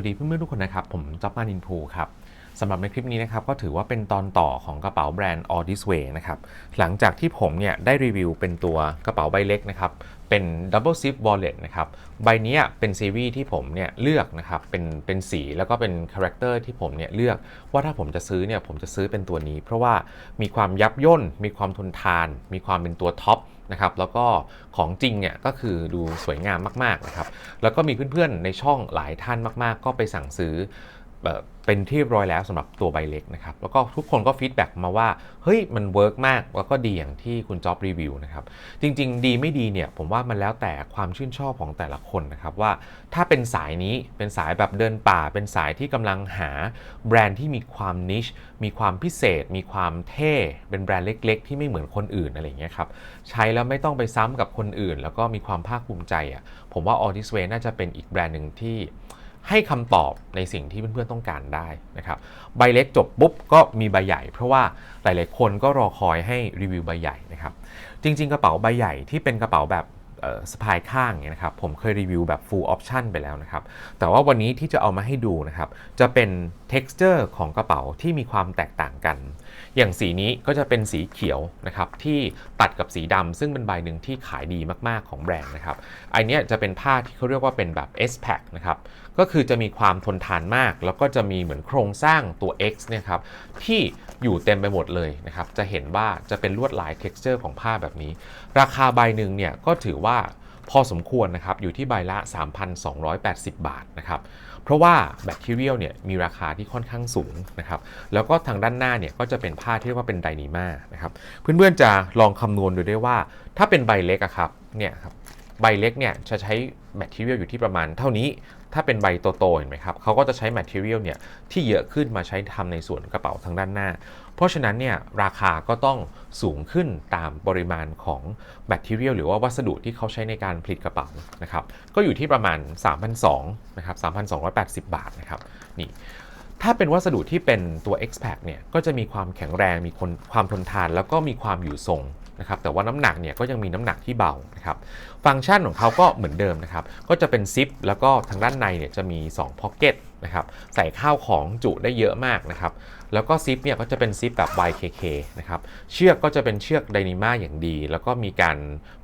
วัสดีเพื่อนๆทุกคนนะครับ ผมจ๊อบมานินพูครับ สำหรับในคลิปนี้นะครับก็ถือว่าเป็นตอนต่อของกระเป๋าแบรนด์ All This Way นะครับหลังจากที่ผมเนี่ยได้รีวิวเป็นตัวกระเป๋าใบเล็กนะครับเป็น Double Zip Wallet นะครับใบนี้เป็นซีรีส์ที่ผมเนี่ยเลือกนะครับเป็นเป็นสีแล้วก็เป็นคาแรคเตอร์ที่ผมเนี่ยเลือกว่าถ้าผมจะซื้อเนี่ยผมจะซื้อเป็นตัวนี้ เพราะว่ามีความยับย่น มีความทนทาน มีความเป็นตัวท็อปนะครับแล้วก็ของจริงเนี่ยก็คือดูสวยงามมากๆนะครับแล้วก็มีเพื่อนๆในช่องหลายท่านมากๆ ก็ไปสั่งซื้อ เป็นที่ร้อยแล้วสำหรับตัวใบเล็กนะครับ แล้วก็ทุกคนก็ฟีดแบ็กมาว่า เฮ้ยมันเวิร์กมาก แล้วก็ดีอย่างที่คุณจ็อบรีวิวนะครับ จริง ๆ ดีไม่ดีเนี่ยผมว่ามันแล้วแต่ความชื่นชอบของแต่ละคนนะครับ ว่าถ้าเป็นสายนี้เป็นสายแบบเดินป่า เป็นสายที่กำลังหาแบรนด์ที่มีความนิชมีความพิเศษ มีความเท่เป็นแบรนด์เล็ก ๆ ที่ไม่เหมือนคนอื่นอะไรเงี้ยครับใช้แล้วไม่ต้องไปซ้ำกับคนอื่น แล้วก็มีความภาคภูมิใจอะผมว่า All This Way น่าจะเป็นอีกแบรนด์หนึ่งที่ ให้คำตอบในสิ่งที่เพื่อนๆต้องการได้นะครับใบเล็กจบปุ๊บก็มีใบใหญ่ เพราะว่าหลายๆคนก็รอคอยให้รีวิวใบใหญ่นะครับจริง ๆ กระเป๋าใบใหญ่ที่เป็นกระเป๋าแบบ สะพายข้างเนี่ยนะครับผมเคยรีวิวแบบ full option ไปแล้วนะครับ แต่ว่าวันนี้ที่จะเอามาให้ดูนะครับ จะเป็น texture ของกระเป๋าที่มีความแตกต่างกัน อย่างสีนี้ก็จะเป็นสีเขียวนะครับที่ตัดกับสีดำซึ่งเป็นใบหนึ่งที่ขายดีมากๆของแบรนด์นะครับอันเนี้ยจะเป็นผ้าที่เขาเรียกว่าเป็นแบบ S pack นะครับก็คือจะมีความทนทานมาก แล้วก็จะมีเหมือนโครงสร้างตัว X เนี่ยครับที่ อยู่เต็มไปหมดเลยนะครับ จะเห็นว่าจะเป็นลวดลาย texture ของผ้าแบบนี้ ราคาใบหนึ่งเนี่ยก็ถือว่าพอสมควรนะครับ อยู่ที่ใบละ 3,280 บาทนะครับ เพราะว่าแบคทีเรียลเนี่ยมีราคาที่ค่อนข้างสูงนะครับ แล้วก็ทางด้านหน้าเนี่ยก็จะเป็นผ้าที่เรียกว่าเป็นไดนีมานะครับ เพื่อนๆจะลองคำนวณดูได้ว่า ถ้าเป็นใบเล็กอะครับ เนี่ยครับ ใบเล็กเนี่ยจะใช้แบคทีเรียลอยู่ที่ประมาณเท่านี้ ถ้าเป็นใบโตๆเห็นไหมครับเขาก็จะใช้แมทเทียลเนี่ยที่เยอะขึ้นมาใช้ทำในส่วนกระเป๋าทางด้านหน้า เพราะฉะนั้นเนี่ยราคาก็ต้องสูงขึ้นตามปริมาณของแบคทีเรียลหรือว่าวัสดุที่เขาใช้ในการผลิตกระเป๋านะครับก็อยู่ที่ประมาณ 3,200นะครับ3,280 บาทนะครับนี่ถ้าเป็นวัสดุที่เป็นตัว X-Pack เนี่ยก็จะมีความแข็งแรงมีความทนทาน แล้วก็มีความอยู่ทรง นะครับแต่ว่าน้ำหนักเนี่ยก็ยังมีน้ำหนักที่เบานะครับฟังก์ชันของเขาก็เหมือนเดิมนะครับก็จะเป็นซิปแล้วก็ทางด้านในเนี่ยจะมี2พ็อกเก็ตนะครับใส่ข้าวของจุได้เยอะมากนะครับแล้วก็ซิปเนี่ยก็จะเป็นซิปแบบ YKK นะครับเชือกก็จะเป็นเชือกไดนิมาอย่างดี แล้วก็มีการ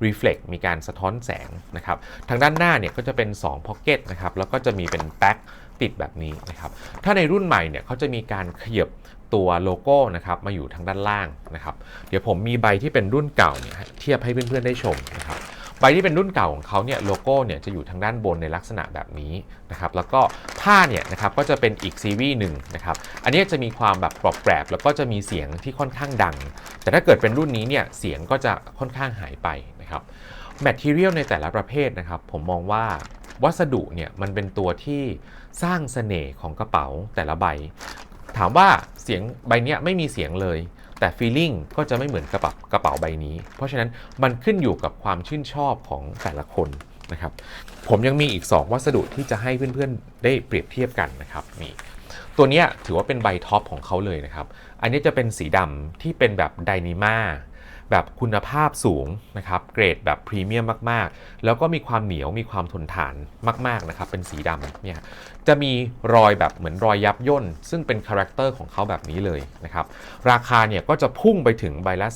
reflect มีการสะท้อนแสงนะครับทางด้านหน้าเนี่ยก็จะเป็น2พ็อกเก็ตนะครับแล้วก็จะมีเป็นแบ็คติดแบบนี้นะครับถ้าในรุ่นใหม่เนี่ยเขาจะมีการขยับ ตัวโลโก้นะครับมาอยู่ทางด้านล่างนะครับเดี๋ยวผมมีใบที่เป็นรุ่นเก่าเนี่ยเทียบให้เพื่อนๆได้ชมนะครับใบที่เป็นรุ่นเก่าของเขาเนี่ยโลโก้เนี่ยจะอยู่ทางด้านบนในลักษณะแบบนี้นะครับแล้วก็ผ้าเนี่ยนะครับก็จะเป็นอีกซีรีส์หนึ่งนะครับอันนี้จะมีความแบบกรอบแกรบแล้วก็จะมีเสียงที่ค่อนข้างดัง แต่ถ้าเกิดเป็นรุ่นนี้เนี่ยเสียงก็จะค่อนข้างหายไปนะครับแมทเทียลในแต่ละประเภทนะครับผมมองว่าวัสดุเนี่ยมันเป็นตัวที่สร้างเสน่ห์ของกระเป๋าแต่ละใบ ถามว่าเสียงใบนี้ไม่มีเสียงเลย แต่ฟีลลิ่งก็จะไม่เหมือนกระเป๋ากระเป๋าใบนี้ เพราะฉะนั้นมันขึ้นอยู่กับความชื่นชอบของแต่ละคนนะครับ ผมยังมีอีก 2 วัสดุที่จะให้เพื่อนๆ ได้เปรียบเทียบกันนะครับนี่ตัวนี้ถือว่าเป็นใบท็อปของเขาเลยนะครับ อันนี้จะเป็นสีดำที่เป็นแบบไดนิมา แบบคุณภาพสูงนะครับเกรดแบบพรีเมียมมากๆ แล้วก็มีความเหนียวมีความทนทานมากๆนะครับเป็นสีดำเนี่ยจะมีรอยแบบเหมือนรอยยับย่น ซึ่งเป็นคาแรคเตอร์ของเขาแบบนี้เลยนะครับราคาเนี่ยก็จะพุ่งไปถึงใบละ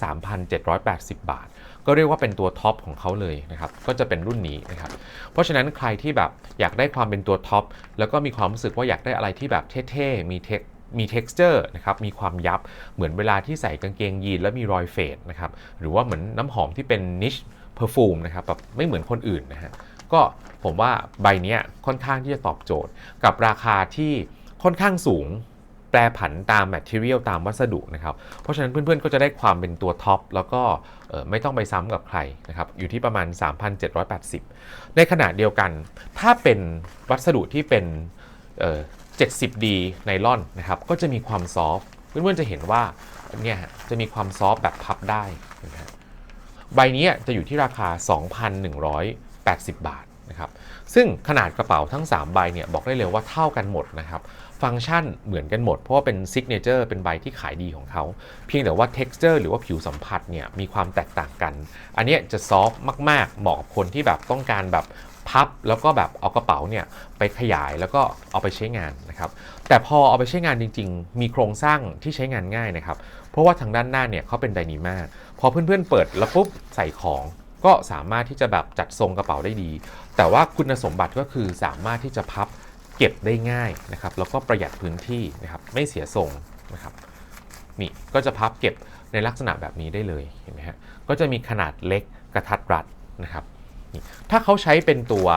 3,780 บาท ก็เรียกว่าเป็นตัวท็อปของเขาเลยนะครับก็จะเป็นรุ่นนี้นะครับเพราะฉะนั้นใครที่แบบอยากได้ความเป็นตัวท็อปแล้วก็มีความรู้สึกว่าอยากได้อะไรที่แบบเท่ๆมีเทค มี texture นะครับ มีความยับ เหมือนเวลาที่ใส่กางเกงยีนแล้วมีรอยเฟดนะครับ หรือว่าเหมือนน้ำหอมที่เป็น niche perfume นะครับ แบบไม่เหมือนคนอื่นนะฮะ ก็ผมว่าใบนี้ค่อนข้างที่จะตอบโจทย์ กับราคาที่ค่อนข้างสูง แปรผันตาม material ตามวัสดุนะครับ เพราะฉะนั้นเพื่อนๆ ก็จะได้ความเป็นตัวท็อปแล้วก็ไม่ต้องไปซ้ำกับใครนะครับ อยู่ที่ประมาณ 3,780 ในขณะเดียวกัน ถ้าเป็นวัสดุที่เป็น 70D ไนลอนนะครับก็จะมีความซอฟต์เพื่อนๆจะเห็นว่าเนี่ยจะมีความซอฟแบบพับได้นะฮะใบนี้จะอยู่ที่ราคา 2,180 บาทนะครับซึ่งขนาดกระเป๋าทั้ง 3 ใบเนี่ยบอกได้เลยว่าเท่ากันหมดนะครับฟังก์ชันเหมือนกันหมด เพราะว่าเป็นซิกเนเจอร์เป็นใบที่ขายดีของเขา เพียงแต่ว่า texture หรือว่าผิวสัมผัสเนี่ยมีความแตกต่างกัน อันนี้จะซอฟต์มาก ๆ เหมาะกับคนที่แบบต้องการแบบ พับแล้วก็แบบเอากระเป๋าเนี่ยไปขยายแล้วก็เอาไปใช้งานนะครับแต่พอเอาไปใช้งานจริง ๆ มีโครงสร้างที่ใช้งานง่ายนะครับเพราะว่าทางด้านหน้าเนี่ยเขาเป็นไดนีมาพอเพื่อนๆเปิดแล้วปุ๊บใส่ของก็สามารถที่จะแบบจัดทรงกระเป๋าได้ดี แต่ว่าคุณสมบัติก็คือสามารถที่จะพับเก็บได้ง่ายนะครับแล้วก็ประหยัดพื้นที่นะครับไม่เสียทรงนะครับนี่ก็จะพับเก็บในลักษณะแบบนี้ได้เลยเห็นไหมฮะก็จะมีขนาดเล็กกระทัดรัดนะครับ ถ้าเขาใช้เป็นตัว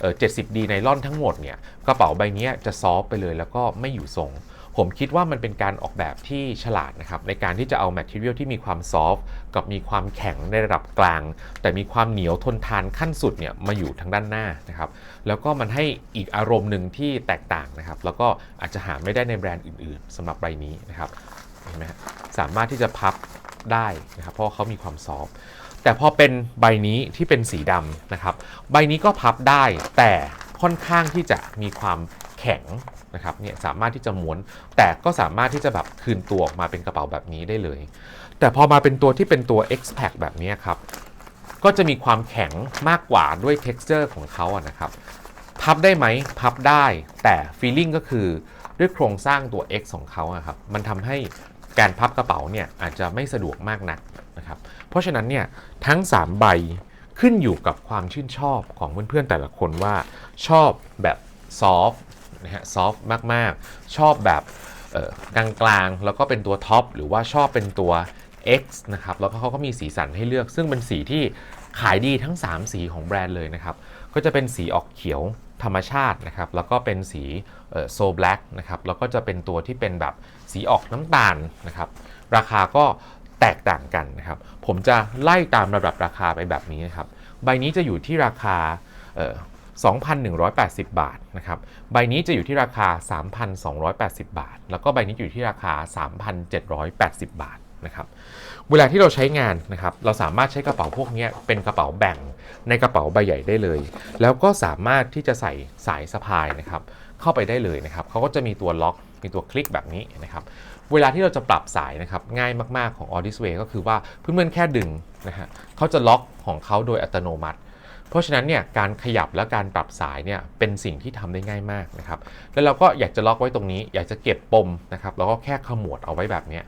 เอ่อ 70D ไนลอนทั้งหมดเนี่ยกระเป๋าใบนี้จะซอฟไปเลยแล้วก็ไม่อยู่ทรง ผมคิดว่ามันเป็นการออกแบบที่ฉลาดนะครับ ในการที่จะเอาแมทเทียลที่มีความซอฟกับมีความแข็งในระดับกลาง แต่มีความเหนียวทนทานขั้นสุดเนี่ยมาอยู่ทางด้านหน้านะครับ แล้วก็มันให้อีกอารมณ์หนึ่งที่แตกต่างนะครับ แล้วก็อาจจะหาไม่ได้ในแบรนด์อื่น ๆสำหรับใบนี้นะครับเห็นไหมสามารถที่จะพับได้นะครับเพราะเขามีความซอฟ แต่พอเป็นใบนี้ที่เป็นสีดำนะครับ ใบนี้ก็พับได้แต่ค่อนข้างที่จะมีความแข็งนะครับเนี่ยสามารถที่จะม้วน แต่ก็สามารถที่จะแบบคืนตัวออกมาเป็นกระเป๋าแบบนี้ได้เลย แต่พอมาเป็นตัวที่เป็นตัว X Pack แบบนี้ครับ ก็จะมีความแข็งมากกว่าด้วย texture ของเขาอะนะครับพับได้ไหมพับได้แต่ feeling ก็คือด้วยโครงสร้างตัว X ของเขาอะครับมันทำให้ การพับกระเป๋าเนี่ยอาจจะไม่สะดวกมากนักนะครับ เพราะฉะนั้นเนี่ยทั้ง 3 ใบขึ้นอยู่กับความชื่นชอบของเพื่อนๆแต่ละคนว่าชอบแบบซอฟนะฮะซอฟมากๆ ชอบแบบกลางๆ แล้วก็เป็นตัวท็อปหรือว่าชอบเป็นตัว X นะครับ แล้วก็เขาก็มีสีสันให้เลือก ซึ่งเป็นสีที่ขายดีทั้ง 3 สีของแบรนด์เลยนะครับ ก็จะเป็นสีออกเขียว ธรรมชาตินะครับ แล้วก็เป็นสีโซแบล็กนะครับ แล้วก็จะเป็นตัวที่เป็นแบบสีออกน้ำตาลนะครับ ราคาก็แตกต่างกันนะครับ ผมจะไล่ตามระดับราคาไปแบบนี้นะครับ ใบนี้จะอยู่ที่ราคา 2,180 บาทนะครับ ใบนี้จะอยู่ที่ราคา 3,280 บาท แล้วก็ใบนี้อยู่ที่ราคา 3,780 บาท นะครับเวลาที่เราใช้งานนะครับเราสามารถใช้กระเป๋าพวกนี้เป็นกระเป๋าแบ่งในกระเป๋าใบใหญ่ได้เลย แล้วก็สามารถที่จะใส่สายสะพายนะครับเข้าไปได้เลยนะครับเขาก็จะมีตัวล็อกมีตัวคลิกแบบนี้นะครับเวลาที่เราจะปรับสายนะครับง่ายมากๆของ a u d i s w a y ก็คือว่าเพื่อนๆแค่ดึงนะฮะเขาจะล็อกของเขาโดยอัตโนมัติ เพราะฉะนั้นเนี่ยการขยับและการปรับสายเนี่ยเป็นสิ่งที่ทำได้ง่ายมากนะครับแล้วเราก็อยากจะล็อกไว้ตรงนี้ อยากจะเก็บปมนะครับเราก็แค่ขมวดเอาไว้แบบนี้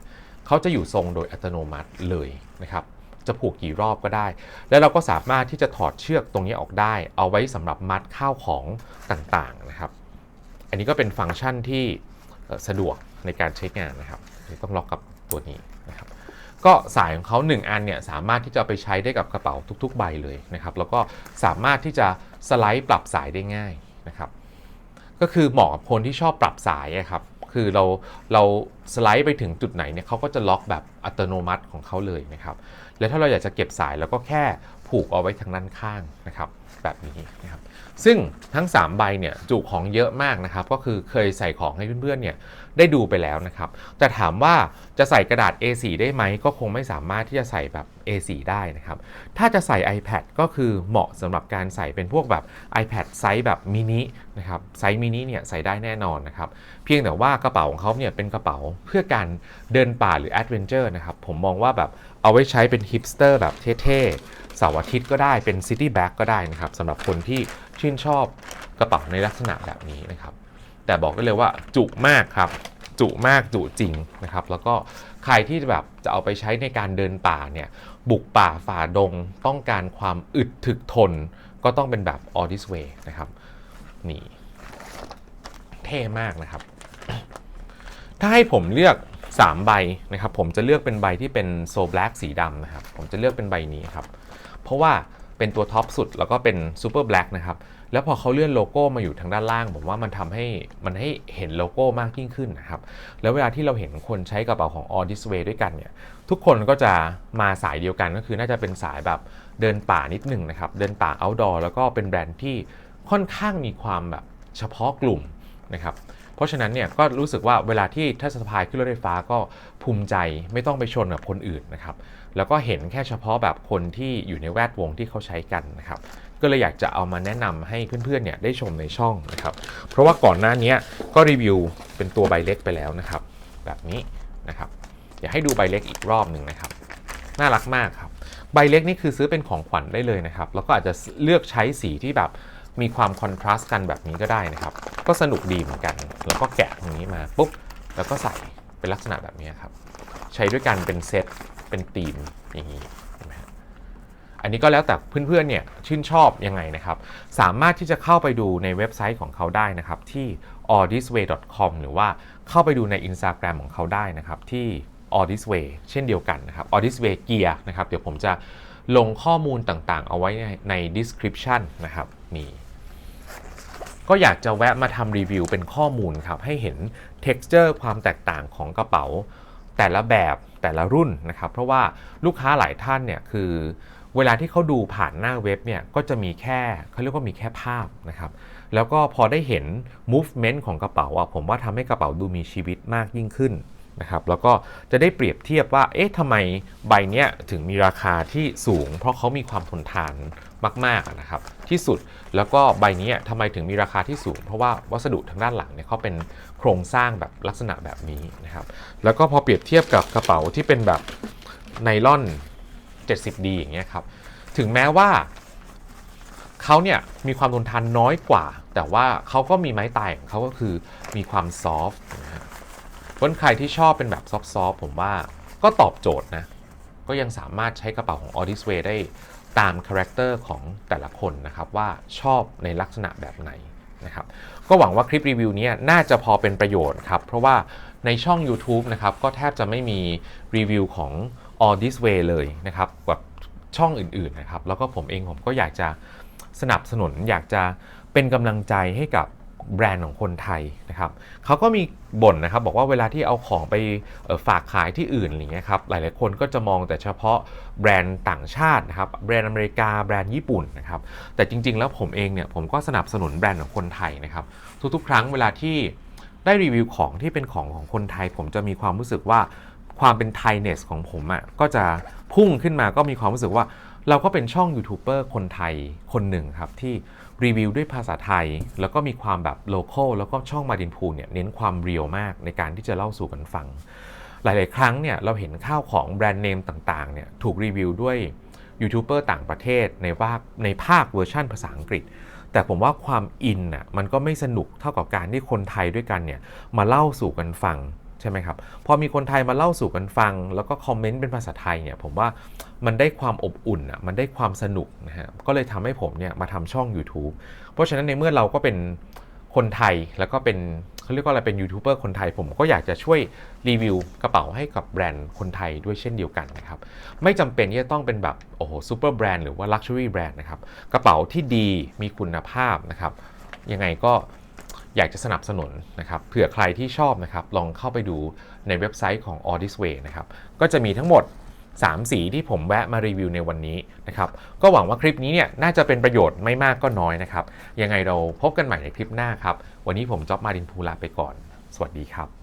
เขาจะอยู่ทรงโดยอัตโนมัติเลยนะครับจะผูกกี่รอบก็ได้ แล้วเราก็สามารถที่จะถอดเชือกตรงนี้ออกได้ เอาไว้สำหรับมัดข้าวของต่างๆนะครับ อันนี้ก็เป็นฟังก์ชันที่สะดวกในการใช้งานนะครับต้องล็อกกับตัวนี้นะครับ ก็สายของเขา1อันเนี่ยสามารถที่จะไปใช้ได้กับกระเป๋าทุก ๆ ใบเลยนะครับ แล้วก็สามารถที่จะสไลด์ปรับสายได้ง่ายนะครับ ก็คือเหมาะกับคนที่ชอบปรับสายครับ คือเราเราสไลด์ไปถึงจุดไหนเนี่ยเขาก็จะล็อกแบบอัตโนมัติของเขาเลยนะครับ แล้วถ้าเราอยากจะเก็บสายเราก็แค่ ผูกเอาไว้ทางด้านข้างนะครับแบบนี้นะครับซึ่งทั้ง 3 ใบเนี่ยจุของเยอะมากนะครับก็คือเคยใส่ของให้เพื่อนๆเนี่ยได้ดูไปแล้วนะครับแต่ถามว่าจะใส่กระดาษ A4 ได้ไหมก็คงไม่สามารถที่จะใส่แบบ A4 ได้นะครับถ้าจะใส่ iPad ก็คือเหมาะสำหรับการใส่เป็นพวกแบบ iPad ไซส์แบบมินินะครับไซส์มินิเนี่ยใส่ได้แน่นอนนะครับเพียงแต่ว่ากระเป๋าของเขาเนี่ยเป็นกระเป๋าเพื่อการเดินป่าหรือแอดเวนเจอร์นะครับผมมองว่าแบบเอาไว้ใช้เป็นฮิปสเตอร์แบบเท่ๆ เสาร์อาทิตย์ก็ได้เป็นซิตี้แบ็กก็ได้นะครับสำหรับคนที่ชื่นชอบกระเป๋าในลักษณะแบบนี้นะครับ แต่บอกได้เลยว่าจุมากครับ จุมากจุจริงนะครับ แล้วก็ใครที่แบบจะเอาไปใช้ในการเดินป่าเนี่ยบุกป่าฝ่าดงต้องการความอึดถึกทน ก็ต้องเป็นแบบ a u d i s Way นะครับ นี่ เท่มากนะครับ ถ้าให้ผมเลือก3ใบนะครับ ผมจะเลือกเป็นใบที่เป็นโซแบล็กสีดำนะครับ ผมจะเลือกเป็นใบนี้ครับ เพราะว่าเป็นตัวท็อปสุดแล้วก็เป็นซูเปอร์แบล็กนะครับ แล้วพอเขาเลื่อนโลโก้มาอยู่ทางด้านล่าง ผมว่ามันทำให้มันให้เห็นโลโก้มากยิ่งขึ้นนะครับ แล้วเวลาที่เราเห็นคนใช้กระเป๋าของ All This Way ด้วยกันเนี่ย ทุกคนก็จะมาสายเดียวกันก็คือน่าจะเป็นสายแบบเดินป่านิดหนึ่งนะครับ เดินป่า outdoor แล้วก็เป็นแบรนด์ที่ค่อนข้างมีความแบบเฉพาะกลุ่มนะครับ เพราะฉะนั้นเนี่ยก็รู้สึกว่าเวลาที่ถ้าสะพายขึ้นรถไฟฟ้าก็ภูมิใจไม่ต้องไปชนกับคนอื่นนะครับแล้วก็เห็นแค่เฉพาะแบบคนที่อยู่ในแวดวงที่เขาใช้กันนะครับก็เลยอยากจะเอามาแนะนำให้เพื่อนๆเนี่ยได้ชมในช่องนะครับเพราะว่าก่อนหน้านี้ก็รีวิวเป็นตัวใบเล็กไปแล้วนะครับ แบบนี้นะครับอยากให้ดูใบเล็กอีกรอบหนึ่งนะครับ น่ารักมากครับใบเล็กนี่คือซื้อเป็นของขวัญได้เลยนะครับ แล้วก็อาจจะเลือกใช้สีที่แบบ มีความคอนทราสต์กันแบบนี้ก็ได้นะครับ ก็สนุกดีเหมือนกัน แล้วก็แกะตรงนี้มาปุ๊บ แล้วก็ใส่เป็นลักษณะแบบนี้ครับ ใช้ด้วยกันเป็นเซต เป็นธีมอย่างนี้นไหมฮะอันนี้ก็แล้วแต่เพื่อนๆ เนี่ยชื่นชอบยังไงนะครับ สามารถที่จะเข้าไปดูในเว็บไซต์ของเขาได้นะครับ ที่ audisway.com หรือว่าเข้าไปดูใน Instagram ของเขาได้นะครับ ที่ audisway เช่นเดียวกันนะครับ audisway gear นะครับ เดี๋ยวผมจะลงข้อมูลต่างๆ เอาไว้ใน description นะครับ นี่ก็อยากจะแวะมาทำรีวิวเป็นข้อมูลครับ ให้เห็น texture ความแตกต่างของกระเป๋า แต่ละแบบแต่ละรุ่นนะครับ เพราะว่าลูกค้าหลายท่านเนี่ยคือ เวลาที่เขาดูผ่านหน้าเว็บเนี่ยก็จะมีแค่เขาเรียกว่ามีแค่ภาพนะครับ แล้วก็พอได้เห็น movement ของกระเป๋าอะผมว่าทำให้กระเป๋าดูมีชีวิตมากยิ่งขึ้นนะครับแล้วก็จะได้เปรียบเทียบว่า เอ๊ะทำไมใบเนี้ยถึงมีราคาที่สูง เพราะเขามีความทนทาน มากๆนะครับที่สุดแล้วก็ใบนี้ทำไมถึงมีราคาที่สูง เพราะว่าวัสดุทางด้านหลังเนี่ยเขาเป็นโครงสร้างแบบลักษณะแบบนี้นะครับแล้วก็พอเปรียบเทียบกับกระเป๋าที่เป็นแบบไนล่อน 70D อย่างเงี้ยครับถึงแม้ว่าเขาเนี่ยมีความทนทานน้อยกว่า แต่ว่าเขาก็มีไม้ตายของเขาก็คือมีความซอฟต์นะฮะคนใครที่ชอบเป็นแบบซอฟต์ๆผมว่าก็ตอบโจทย์นะก็ยังสามารถใช้กระเป๋าของ Audis Way ได้ ตามคาแรคเตอร์ของแต่ละคนนะครับว่าชอบในลักษณะแบบไหนนะครับก็หวังว่าคลิปรีวิวนี้น่าจะพอเป็นประโยชน์ครับ เพราะว่าในช่อง YouTube นะครับก็แทบจะไม่มีรีวิวของ all this Way เลยนะครับแบบช่องอื่นๆนะครับแล้วก็ผมเองผมก็อยากจะสนับสนุนอยากจะเป็นกำลังใจให้กับ แบรนด์ของคนไทยนะครับเขาก็มีบ่นนะครับบอกว่าเวลาที่เอาของไปฝากขายที่อื่นอะไรเงี้ยครับหลายๆคนก็จะมองแต่เฉพาะแบรนด์ต่างชาตินะครับแบรนด์อเมริกาแบรนด์ญี่ปุ่นนะครับแต่จริง ๆ แล้วผมเองเนี่ยผมก็สนับสนุนแบรนด์ของคนไทยนะครับทุกๆ ครั้งเวลาที่ได้รีวิวของที่เป็นของของคนไทย ผมจะมีความรู้สึกว่าความเป็นไทยเนสของผมอะ่ะก็จะพุ่งขึ้นมาก็มีความรู้สึกว่า เราก็เป็นช่องยูทูบเบอร์คนไทยคนหนึ่งครับที่ รีวิวด้วยภาษาไทย แล้วก็มีความแบบโลเคอลแล้วก็ช่องมาดินพูเนี่ยเน้นความเรียลมากในการที่จะเล่าสู่กันฟัง หลาย ๆ ครั้งเนี่ยเราเห็นข้าวของแบรนด์เนมต่างๆเนี่ยถูกรีวิวด้วยยูทูบเบอร์ต่างประเทศในภาคในภาคเวอร์ชันภาษาอังกฤษ แต่ผมว่าความอินน่ะมันก็ไม่สนุกเท่ากับการที่คนไทยด้วยกันเนี่ยมาเล่าสู่กันฟัง ใช่ไหมครับ พอมีคนไทยมาเล่าสู่กันฟัง แล้วก็คอมเมนต์เป็นภาษาไทยเนี่ยผมว่ามันได้ความอบอุ่นอะมันได้ความสนุกนะฮะก็เลยทำให้ผมเนี่ยมาทำช่อง YouTube เพราะฉะนั้นในเมื่อเราก็เป็นคนไทยแล้วก็เป็นเขาเรียกว่าอะไรเป็นยูทูบเบอร์คนไทย ผมก็อยากจะช่วยรีวิวกระเป๋าให้กับแบรนด์คนไทยด้วยเช่นเดียวกันนะครับ ไม่จำเป็นที่จะต้องเป็นแบบโอ้โหซูเปอร์แบรนด์หรือว่าลักชัวรี่แบรนด์นะครับ กระเป๋าที่ดีมีคุณภาพนะครับ ยังไงก็ อยากจะสนับสนุนนะครับเผื่อใครที่ชอบนะครับลองเข้าไปดูในเว็บไซต์ของ Audis Way นะครับก็จะมีทั้งหมด 3 สีที่ผมแวะมารีวิวในวันนี้นะครับก็หวังว่าคลิปนี้เนี่ยน่าจะเป็นประโยชน์ไม่มากก็น้อยนะครับยังไงเราพบกันใหม่ในคลิปหน้าครับ วันนี้ผมจ๊อบมาดินภูลาไปก่อน สวัสดีครับ